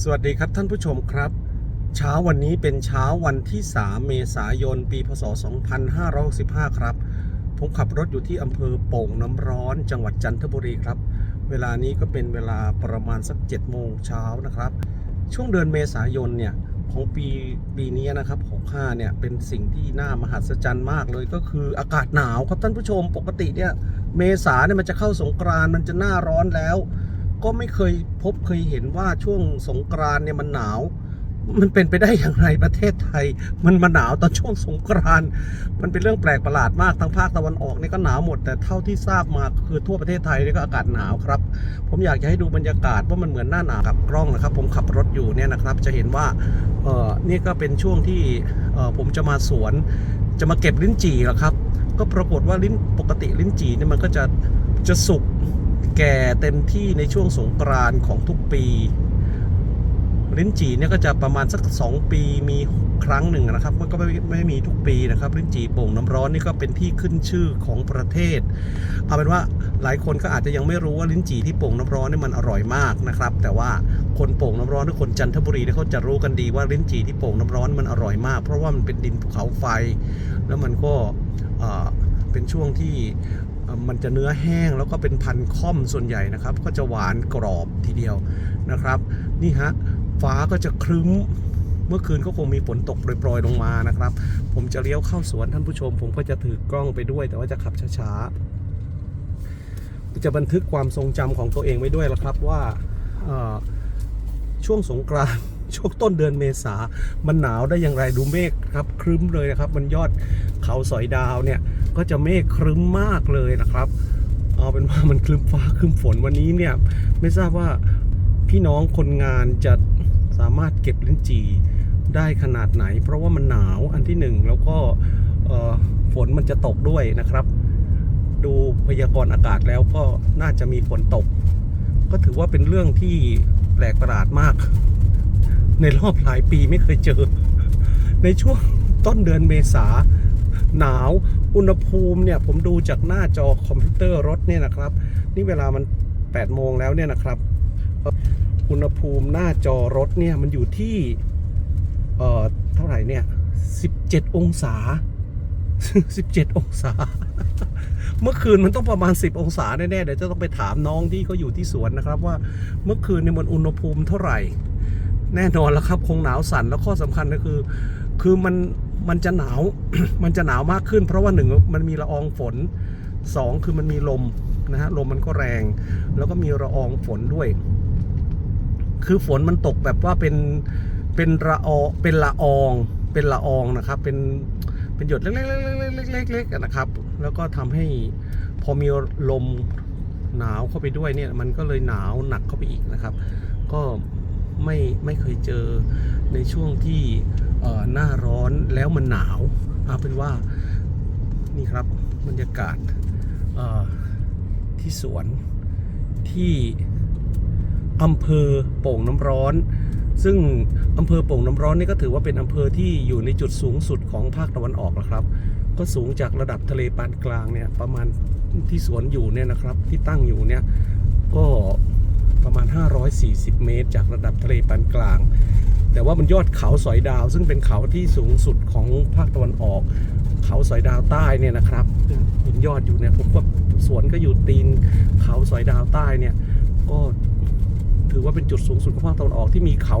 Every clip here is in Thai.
สวัสดีครับท่านผู้ชมครับ เช้าวันนี้เป็นเช้าวันที่ 3 เมษายน ปีพศ 2565 ครับ ผมขับรถอยู่ที่อำเภอโป่งน้ำร้อน จังหวัดจันทบุรีครับ เวลานี้ก็เป็นเวลาประมาณสัก 7 โมงเช้านะครับ ช่วงเดือนเมษายนเนี่ยของปีปีนี้นะครับ 65 เนี่ยเป็นสิ่งที่น่ามหัศจรรย์มากเลยก็คืออากาศหนาวครับท่านผู้ชมปกติเนี่ยเมษาเนี่ยมันจะเข้าสงกรานต์มันจะหน้าร้อนแล้ว ก็ไม่เคยพบเคยเห็นว่าช่วงสงกรานเนี่ยมันหนาว มันเป็นไปได้อย่างไรประเทศไทย มันมาหนาวตอนช่วงสงกรานมันเป็นเรื่องแปลกประหลาดมากทั้งภาคตะวันออกนี่ก็หนาวหมด แต่เท่าที่ทราบมาคือทั่วประเทศไทยนี่ก็อากาศหนาวครับ ผมอยากจะให้ดูบรรยากาศว่ามันเหมือนหน้าหนาวกับกล้องนะครับ ผมขับรถอยู่เนี่ยนะครับ จะเห็นว่าเออนี่ก็เป็นช่วงที่เออผมจะมาสวน จะมาเก็บลิ้นจี่แล้วครับ ก็ปรากฏว่าลิ้นปกติลิ้นจี่เนี่ยมันก็จะจะสุก แก่เต็มที่ในช่วงสงกรานของทุกปีลิ้นจี่เนี่ยก็จะประมาณสัก 2 ปีมีครั้งหนึ่งนะครับมันก็ไม่ไม่มีทุกปีนะครับลิ้นจี่โป่งน้ำร้อนนี่ก็เป็นที่ขึ้นชื่อของประเทศเอาเป็นว่าหลายคนก็อาจจะยังไม่รู้ว่าลิ้นจี่ที่โป่งน้ำร้อนนี่มันอร่อยมากนะครับ แต่ว่าคนโป่งน้ำร้อนหรือคนจันทบุรีเนี่ยเขาจะรู้กันดีว่าลิ้นจี่ที่โป่งน้ำร้อนมันอร่อยมาก เพราะว่ามันเป็นดินภูเขาไฟ แล้วมันก็เป็นช่วงที่ มันจะเนื้อแห้งแล้วก็เป็นพันค่อมส่วนใหญ่นะครับ ก็จะหวานกรอบทีเดียวนะครับ นี่ฮะฟ้าก็จะครึ้มเมื่อคืนก็คงมีฝนตกโปรยๆลงมานะครับ ผมจะเลี้ยวเข้าสวนท่านผู้ชม ผมก็จะถือกล้องไปด้วย แต่ว่าจะขับช้าๆ จะบันทึกความทรงจำของตัวเองไว้ด้วยละครับว่าช่วงสงกรานช่วงต้นเดือนเมษา มันหนาวได้อย่างไรดูเมฆครับครึ้มเลยนะครับ มันยอด เขาสอยดาวเนี่ยก็จะเมฆครึ้มมากเลยนะครับ เอาเป็นว่ามันครึ้มฟ้าครึ้มฝนวันนี้เนี่ยไม่ทราบว่าพี่น้องคนงานจะสามารถเก็บลิ้นจี่ได้ขนาดไหน เพราะว่ามันหนาวอันที่หนึ่งแล้วก็ฝนมันจะตกด้วยนะครับ ดูพยากรณ์อากาศแล้วก็น่าจะมีฝนตก ก็ถือว่าเป็นเรื่องที่แปลกประหลาดมาก ในรอบหลายปีไม่เคยเจอ ในช่วงต้นเดือนเมษา หนาว อุณหภูมิเนี่ยผมดูจากหน้าจอคอมพิวเตอร์รถเนี่ยนะครับ นี่เวลามัน8โมงแล้วเนี่ยนะครับ อุณหภูมิหน้าจอรถเนี่ยมันอยู่ที่ เอ่อ เท่าไหร่เนี่ย 17 องศา 17 องศา เมื่อคืนมันต้องประมาณ 10 องศาแน่ๆ เดี๋ยวจะต้องไปถามน้องที่เขาอยู่ที่สวนนะครับ ว่าเมื่อคืนเนี่ยมันอุณหภูมิเท่าไหร่ แน่นอนแล้วครับ คงหนาวสั่นแล้วข้อสำคัญก็คือ คือมัน มันจะหนาว มันจะหนาวมากขึ้น เพราะว่าหนึ่งมันมีละอองฝนสองคือมันมีลมนะฮะลมมันก็แรง แล้วก็มีละอองฝนด้วย คือฝนมันตกแบบว่าเป็นเป็นละอองเป็นละอองเป็นละอองนะครับ เป็นเป็นหยดเล็กๆๆๆๆๆๆนะครับ แล้วก็ทำให้พอมีลมหนาวเข้าไปด้วยเนี่ย มันก็เลยหนาวหนักเข้าไปอีกนะครับ ก็ ไม่ไม่เคยเจอในช่วงที่หน้าร้อนแล้วมันหนาวเอาเป็นว่านี่ครับบรรยากาศที่สวนที่อำเภอโป่งน้ำร้อน ซึ่งอำเภอโป่งน้ำร้อนนี่ก็ถือว่าเป็นอำเภอที่อยู่ในจุดสูงสุดของภาคตะวันออกนะครับ ก็สูงจากระดับทะเลปานกลางเนี่ยประมาณที่สวนอยู่เนี่ยนะครับที่ตั้งอยู่เนี่ยก็ ประมาณ 540 เมตร จากระดับทะเลปานกลาง แต่ว่ามันยอดเขาสอยดาว ซึ่งเป็นเขาที่สูงสุดของภาคตะวันออก เขาสอยดาวใต้เนี่ยนะครับเห็นยอดอยู่เนี่ยผมก็สวนก็อยู่ตีนเขาสอยดาวใต้เนี่ยก็ถือว่าเป็นจุดสูงสุดของภาคตะวันออกที่มีเขา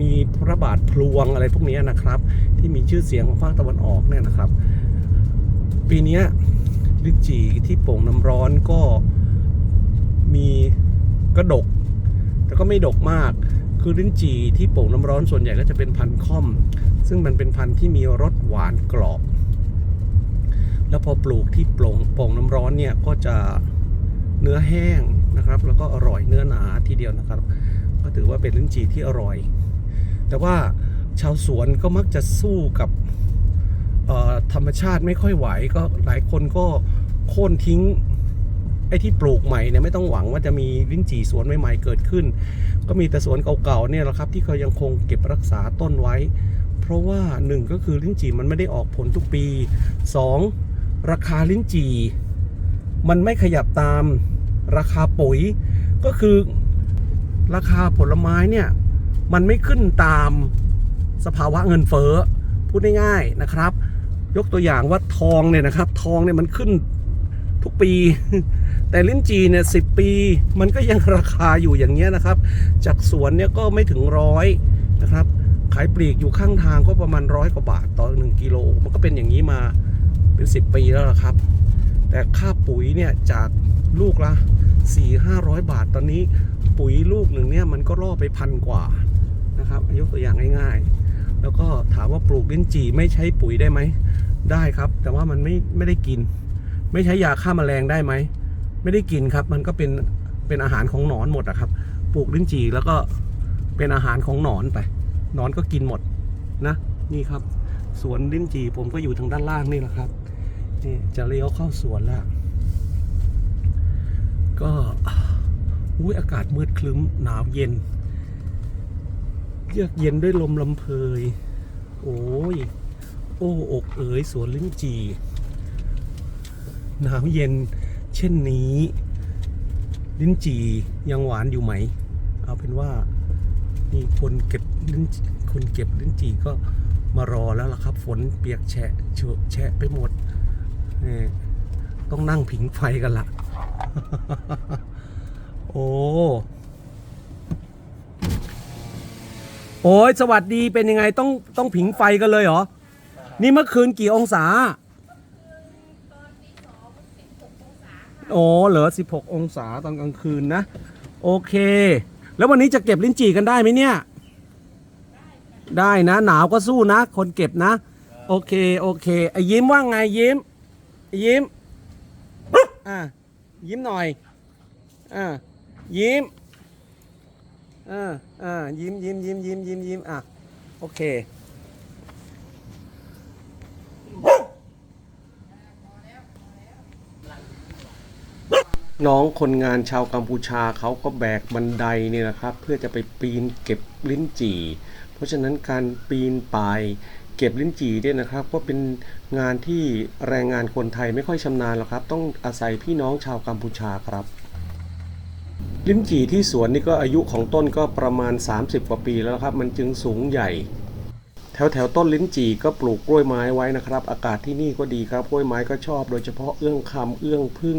มีพระบาทพลวงอะไรพวกนี้นะครับ ที่มีชื่อเสียงของภาคตะวันออกเนี่ยนะครับ ปีนี้ลิจีที่โป่งน้ำร้อนก็มีกระดก ก็ไม่ดกมาก คือลิ้นจี่ที่โป่งน้ำร้อนส่วนใหญ่ก็จะเป็นพันธุ์ค่อม ซึ่งมันเป็นพันธุ์ที่มีรสหวานกรอบ แล้วพอปลูกที่โป่งโป่งน้ำร้อนเนี่ยก็จะเนื้อแห้งนะครับ แล้วก็อร่อยเนื้อหนาทีเดียวนะครับ ก็ถือว่าเป็นลิ้นจี่ที่อร่อย แต่ว่าชาวสวนก็มักจะสู้กับธรรมชาติไม่ค่อยไหวก็หลายคนก็โค่นทิ้ง ไอ้ที่ปลูกใหม่เนี่ยไม่ต้องหวังว่าจะมีลิ้นจี่สวนใหม่ๆเกิดขึ้น ก็มีแต่สวนเก่าๆเนี่ยแหละครับ ที่เขายังคงเก็บรักษาต้นไว้ เพราะว่าหนึ่งก็คือลิ้นจี่มันไม่ได้ออกผลทุกปีสองราคาลิ้นจี่มันไม่ขยับตามราคาปุ๋ย ก็คือราคาผลไม้เนี่ยมันไม่ขึ้นตามสภาวะเงินเฟ้อพูดง่ายๆนะครับ ยกตัวอย่างว่าทองเนี่ยนะครับ ทองเนี่ยมันขึ้นทุกปี แต่ลิ้นจีเนี่ยสิปีมันก็ยังราคาอยู่อย่างเงี้ยนะครับ จากสวนเนี่ยก็ไม่ถึงร้อยนะครับ ขายปลีกอยู่ข้างทางก็ประมาณร้อยกว่าบาทต่อหนึ่งกิโลมันก็เป็นอย่างนี้มาเป็น 10 ปีแล้วละครับ แต่ค่าปุ๋ยเนี่ยจากลูกละ4 5 0 0 บาทตอนนี้ปุ๋ยลูกหนึ่งเนี่ยมันก็ล่อไปพันกว่านะครับยกตัวอย่างง่ายๆ แล้วก็ถามว่าปลูกลิ้นจี่ไม่ใช้ปุ๋ยได้ไหมได้ครับ แต่ว่ามันไม่ไม่ได้กิน ไม่ใช้ยาฆ่าแมลงได้ไหม ไม่ได้กินครับ มันก็เป็นเป็นอาหารของหนอนหมดอะครับ ปลูกลิ้นจี่แล้วก็เป็นอาหารของหนอนไปหนอนก็กินหมดนะ นี่ครับ สวนลิ้นจี่ผมก็อยู่ทางด้านล่างนี่แหละครับนี่จะเลี้ยวเข้าสวนแล้ว ก็อุ้ยอากาศมืดคลึ้มหนาวเย็น เยือกเย็นด้วยลมลำเพย โอ้ย โอ้อกเอ๋ยสวนลิ้นจี่หนาวเย็น เช่นนี้ ลิ้นจี่ยังหวานอยู่ไหม เอาเป็นว่านี่คนเก็บลิ้นคนเก็บลิ้นจี่ก็มารอแล้วล่ะครับ ฝนเปียกแฉะเฉะแฉะไปหมดต้องนั่งผิงไฟกันละโอ้โอ้ยสวัสดีเป็นยังไงต้องต้องผิงไฟกันเลยเหรอ นี่เมื่อคืนกี่องศา โอ้เหลือ 16 องศาตอนกลางคืนนะ โอเค แล้ววันนี้จะเก็บลิ้นจี่กันได้ไหมเนี่ย ได้นะ หนาวก็สู้นะ คนเก็บนะ โอเค โอเคไอ้ยิ้มว่าไงยิ้ม ยิ้มอะยิ้มหน่อยอะยิ้มอ่าอ่ายิ้มยิ้มยิ้มยิ้มยิ้มยิ้มอะโอเค น้องคนงานชาวกัมพูชาเขาก็แบกบันไดเนี่ยนะครับ เพื่อจะไปปีนเก็บลิ้นจี่ เพราะฉะนั้นการปีนป่ายเก็บลิ้นจี่เนี่ยนะครับ ก็เป็นงานที่แรงงานคนไทยไม่ค่อยชำนาญหรอกครับ ต้องอาศัยพี่น้องชาวกัมพูชาครับ ลิ้นจี่ที่สวนนี่ก็อายุของต้นก็ประมาณ 30 กว่าปีแล้วครับ มันจึงสูงใหญ่ แถวแถวต้นลิ้นจี่ก็ปลูกกล้วยไม้ไว้นะครับ อากาศที่นี่ก็ดีครับกล้วยไม้ก็ชอบ โดยเฉพาะเอื้องคำเอื้องพึ่ง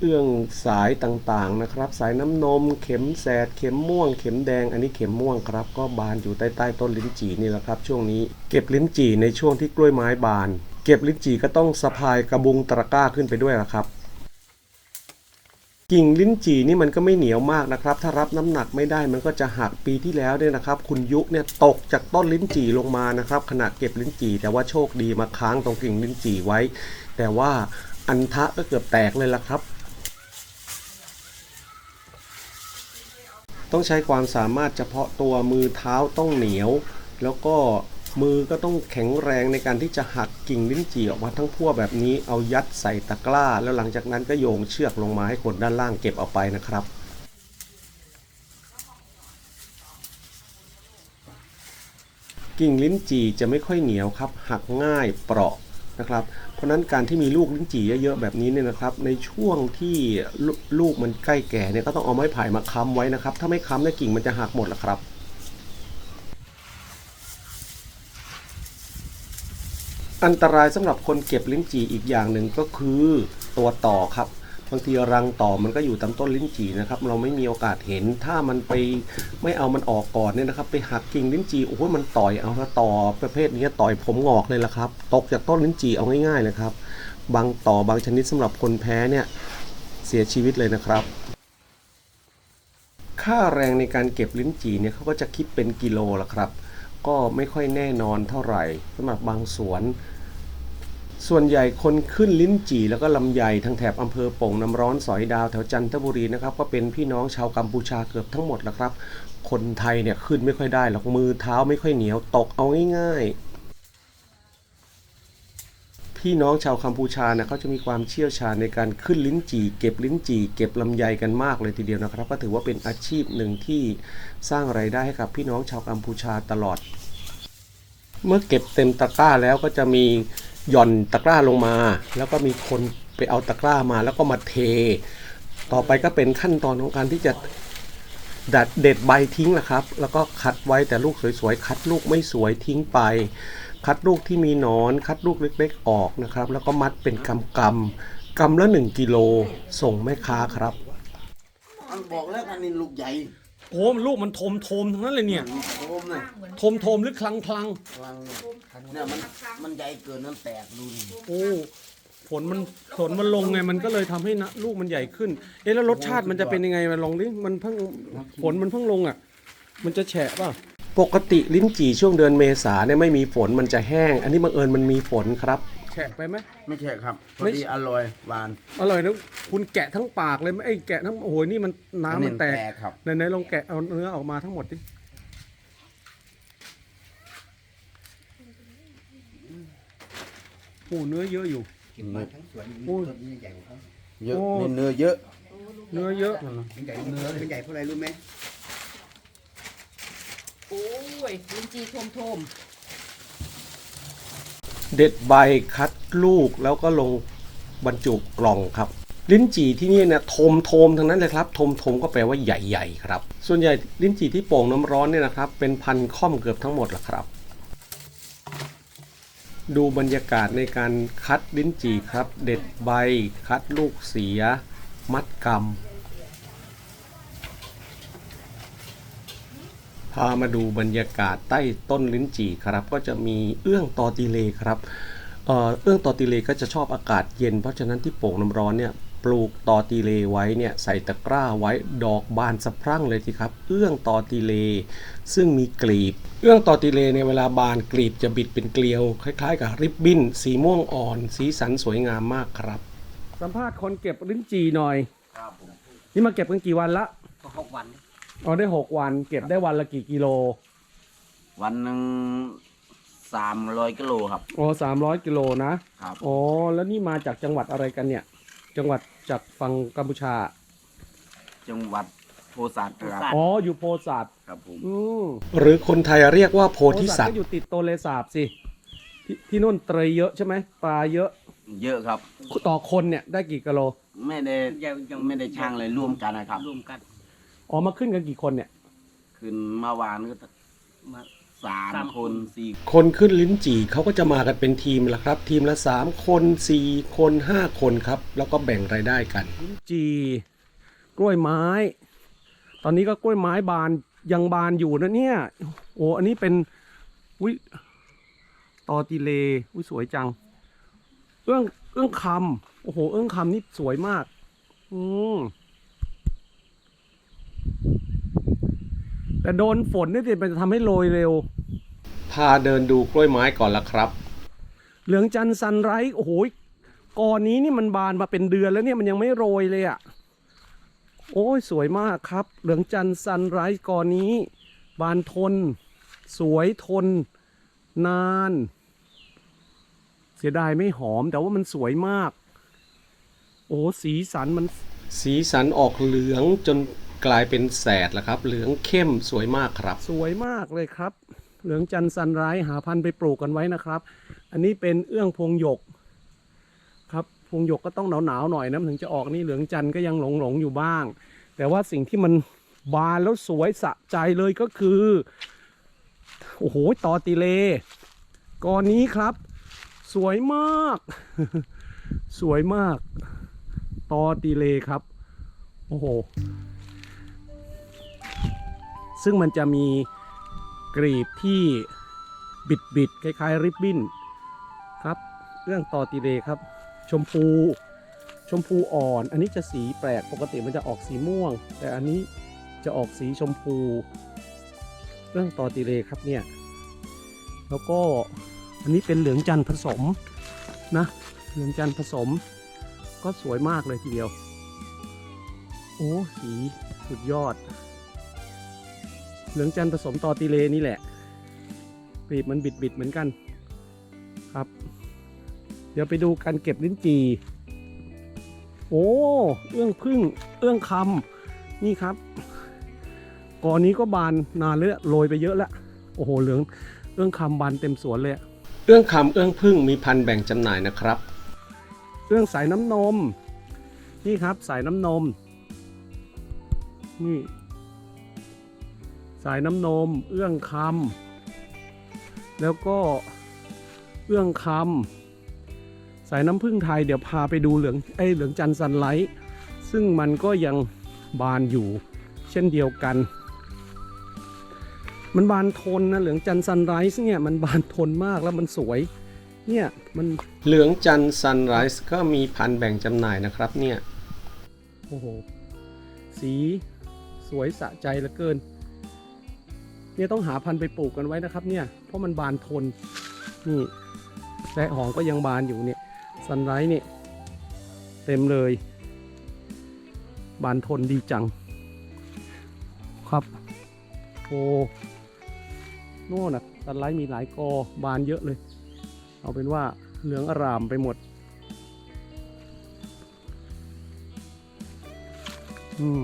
เอื้องสายต่างๆนะครับ สายน้ำนม เข็มแสด เข็มม่วง เข็มแดง อันนี้เข็มม่วงครับ ก็บานอยู่ใต้ๆต้นลิ้นจี่นี่แหละครับ ช่วงนี้เก็บลิ้นจี่ในช่วงที่กล้วยไม้บาน เก็บลิ้นจี่ก็ต้องสะพายกระบุงตะกร้าขึ้นไปด้วยละครับกิ่งลิ้นจี่นี่มันก็ไม่เหนียวมากนะครับ ถ้ารับน้ำหนักไม่ได้มันก็จะหักปีที่แล้วเนี่ยนะครับ คุณยุเนี่ยตกจากต้นลิ้นจี่ลงมานะครับ ขณะเก็บลิ้นจี่แต่ว่าโชคดีมาค้างตรงกิ่งลิ้นจี่ไว้ แต่ว่าอันทะก็เกือบแตกเลยละครับ ต้องใช้ความสามารถเฉพาะตัวมือเท้าต้องเหนียว แล้วก็มือก็ต้องแข็งแรงในการที่จะหักกิ่งลิ้นจี่ออกมาทั้งพั่วแบบนี้เอายัดใส่ตะกร้า แล้วหลังจากนั้นก็โยงเชือกลงมาให้คนด้านล่างเก็บเอาไปนะครับกิ่งลิ้นจี่จะไม่ค่อยเหนียวครับ หักง่ายเปราะ นะครับ เพราะฉะนั้นการที่มีลูกลิ้นจี่เยอะๆแบบนี้เนี่ยนะครับ ในช่วงที่ลูกมันใกล้แก่เนี่ยก็ต้องเอาไม้ไผ่มาค้ำไว้นะครับ ถ้าไม่ค้ำเนี่ยกิ่งมันจะหักหมดละครับอันตรายสำหรับคนเก็บลิ้นจี่อีกอย่างหนึ่งก็คือตัวต่อครับ บางทีรังต่อมันก็อยู่ตามต้นลิ้นจี่นะครับ เราไม่มีโอกาสเห็นถ้ามันไปไม่เอามันออกก่อนเนี่ยนะครับ ไปหักกิ่งลิ้นจี่โอ้โหมันต่อยเอาต่อประเภทนี้ต่อยผมงอกเลยละครับ ตกจากต้นลิ้นจี่เอาง่ายๆเลยครับ บางต่อบางชนิดสำหรับคนแพ้เนี่ยเสียชีวิตเลยนะครับ ค่าแรงในการเก็บลิ้นจี่เนี่ยเขาก็จะคิดเป็นกิโลละครับ ก็ไม่ค่อยแน่นอนเท่าไหร่สำหรับบางสวน ส่วนใหญ่คนขึ้นลิ้นจี่แล้วก็ลำไยทางแถบอำเภอโป่งน้ำร้อนสอยดาวแถวจันทบุรีนะครับก็เป็นพี่น้องชาวกัมพูชาเกือบทั้งหมดแล้วครับ คนไทยเนี่ยขึ้นไม่ค่อยได้หรอกมือเท้าไม่ค่อยเหนียวตกเอาง่ายๆ พี่น้องชาวกัมพูชาเนี่ยเขาจะมีความเชี่ยวชาญในการขึ้นลิ้นจี่ เก็บลิ้นจี่ เก็บลำไยกันมากเลยทีเดียวนะครับ ก็ถือว่าเป็นอาชีพหนึ่งที่สร้างไรายได้ให้กับพี่น้องชาวกัมพูชาตลอด เมื่อเก็บเต็มตะกร้าแล้วก็จะมี หย่อนตะกร้าลงมา แล้วก็มีคนไปเอาตะกร้ามาแล้วก็มาเท ต่อไปก็เป็นขั้นตอนของการที่จะดัดเด็ดใบทิ้งละครับ แล้วก็คัดไว้แต่ลูกสวยๆ คัดลูกไม่สวยทิ้งไป คัดลูกที่มีหนอน คัดลูกเล็กๆออกนะครับ แล้วก็มัดเป็นกำกำๆกำละ 1 กิโลส่งแม่ค้าครับมันบอกแล้วอันนี้ลูกใหญ่ โอ้ลูกมันทมทมทั้งนั้นเลยเนี่ยโคมเลยทมทมหรือคลังคลังพลังเนี่ยมันมันใหญ่เกินน้ำแตกดูดิโอ้ผลมันผลมันลงไงมันก็เลยทำให้นะลูกมันใหญ่ขึ้น เอ๊ะแล้วรสชาติมันจะเป็นยังไงมาลองดิมันเพิ่งผลมันเพิ่งลงอะ มันจะแฉะป่ะ ปกติลิ้นจี่ช่วงเดือนเมษาเนี่ยไม่มีฝนมันจะแห้ง อันนี้บังเอิญมันมีฝนครับแฉะไปไหม ไม่ใช่ครับพอไม่ ดีอร่อยหวานอร่อยนะคุณแกะทั้งปากเลยไหมไอ้ยแกะทั้งโอ้โหนี่มันน้ำมันแตกครับ ไหนๆลองแกะเอาเนื้อออกมาทั้งหมดดิโอ้เนื้อเยอะอยู่กินมาทั้งสวนมีโอ้ย ต้นนี้ใหญ่กว่าเขาเยอะโอ้นี่เนื้อเยอะเนื้อเยอะ เป็นใหญ่เนื้อเป็นใหญ่เพราะอะไรรู้ไหมโอ้ยลินจีทมทม เด็ดใบคัดลูกแล้วก็ลงบรรจุกล่องครับลิ้นจี่ที่นี่เนี่ยโทมโทมทั้งนั้นเลยครับโทมโทมก็แปลว่าใหญ่ๆครับ ส่วนใหญ่ลิ้นจี่ที่โป่งน้ำร้อนเนี่ยนะครับ เป็นพันค่อมเกือบทั้งหมดละครับ ดูบรรยากาศในการคัดลิ้นจี่ครับ เด็ดใบคัดลูกเสีย มัดกำามาดูบรรยากาศใต้ต้นลิ้นจี่ครับ ก็จะมีเอื้องตอติเลครับเอ่อเอื้องตอติเลก็จะชอบอากาศเย็น เพราะฉะนั้นที่โป่งน้ำร้อนเนี่ยปลูกตอติเลไว้เนี่ยใส่ตะกร้าไว้ดอกบานสะพรั่งเลยทีครับ เอื้องตอติเล ซึ่งมีกลีบ เอื้องตอติเลในยเวลาบานกลีบจะบิดเป็นเกลียว คล้ายๆ กับริบบิ้น สีม่วงอ่อน สีสันสวยงามมากครับ สัมภาษณ์คนเก็บลิ้นจี่หน่อย ครับผมนี่มาเก็บกันกี่วันละก็หกวัน อ๋อได้หกวัน เก็บได้วันละกี่กิโล วันหนึ่งสามร้อยกิโลครับ โอ้สามร้อยกิโลนะครับอ๋อแล้วนี่มาจากจังหวัดอะไรกันเนี่ย จังหวัดจากฝั่งกัมพูชา จังหวัดโพสัตครับ อ๋อ อยู่โพธิ์สัตว์ครับผม อืมหรือคนไทยเรียกว่าโพโพธิสัตก็ว์อยู่ติดโตเลสาบสิ ที่ที่นู่นเตยเยอะใช่ไหมปลาเยอะ เยอะครับ ต่อคนเนี่ยได้กี่กิโล ไม่ได้ยังไม่ได้ช่างเลยรวมกันนะครับ รวมกัน อ๋อมาขึ้นกันกี่คนเนี่ย ขึ้นเมื่อวานก็มาสามสามคคนนสี่คนขึ้นลิ้นจี่เขาก็จะมากันเป็นทีมละครับ ทีมละ3คน4คน5คนครับ แล้วก็แบ่งรายได้กัน ลิ้นจี่กล้วยไม้ ตอนนี้ก็กล้วยไม้บานยังบานอยู่นะเนี่ย โอ้อันนี้เป็นวิตอติเลวิสวยจัง เอื้องเอื้องคำโอ้โห เอื้องคำนี่สวยมาก อืม แต่โดนฝนนี่สิมันจะทำให้โรยเร็ว พาเดินดูกล้วยไม้ก่อนละครับ เหลืองจันทร์ซันไรส์โอ้โหกอนี้นี่มันบานมาเป็นเดือนแล้วเนี่ยมันยังไม่โรยเลยอะ่ะ โอ้ยสวยมากครับ เหลืองจันทร์ซันไรส์กอนี้ บานทน สวยทน นาน เสียดายไม่หอมแต่ว่ามันสวยมาก โอ้สีสันมัน สีสันออกเหลืองจน กลายเป็นแสดและครับ เหลืองเข้มสวยมากครับ สวยมากเลยครับ เหลืองจันทร์ซันไรส์หาพันธุ์ไปปลูกกันไว้นะครับ อันนี้เป็นเอื้องพวงหยกครับพวงหยกก็ต้องหนาวหนาวๆหน่อยนะถึงจะออกนี่เหลืองจันทร์ก็ยังหลงหลงๆอยู่บ้าง แต่ว่าสิ่งที่มันบานแล้วสวยสะใจเลยก็คือโอ้โหตอติเลกอนี้ครับ สวยมาก สวยมาก ตอติเลครับ โอ้โห ซึ่งมันจะมีกรีบที่บิดบิดๆคล้ายๆริบบิ้นครับ เรื่องตอติเลครับ ชมพูชมพูอ่อน อันนี้จะสีแปลกปกติมันจะออกสีม่วง แต่อันนี้จะออกสีชมพู เรื่องตอติเลครับเนี่ย แล้วก็อันนี้เป็นเหลืองจันทร์ผสมนะ เหลืองจันทร์ผสม ก็สวยมากเลยทีเดียว โอ้สีสุดยอด เหลืองจันทร์ผสมตอติเลนี่แหละกรีบมันบิดบิดๆเหมือนกันครับ เดี๋ยวไปดูการเก็บลิ้นจีโอ้เอื้องพึ่งเอื้องคำนี่ครับกอนี้ก็บานนานเลยอะโรยไปเยอะแล้วโอ้โหเหลืองเอื้องคำบานเต็มสวนเลยอะเอื้องคำเอื้องพึ่งมีพันธุ์แบ่งจำหน่ายนะครับ เอื้องสายน้ำนม นี่ครับสายน้ำนม นี่ สายน้ำนม เอื้องคำแล้วก็เอื้องคำสายน้ำผึ้งไทยเดี๋ยวพาไปดูเหลืองไอยเหลืองจันทร์ซันไลท์ซึ่งมันก็ยังบานอยู่ เช่นเดียวกัน มันบานทนนะเหลืองจันทร์ซันไรส์เนี่ยมันบานทนมากแล้วมันสวยเนี่ยมันเหลืองจันทร์ซันไรส์ก็มีพันธุ์แบ่งจำหน่ายนะครับเนี่ยโอ้โหสีสวยสะใจเหลือเกิน เนี่ยต้องหาพันธุ์ไปปลูกกันไว้นะครับ เนี่ยเพราะมันบานทนนี่และหอมก็ยังบานอยู่เนี่ยซันไรเนี่ยเต็มเลย บานทนดีจัง ครับโอ้โน่นนะซันไลท์มีหลายกอบานเยอะเลย เอาเป็นว่าเหลืองอร่ามไปหมดอืม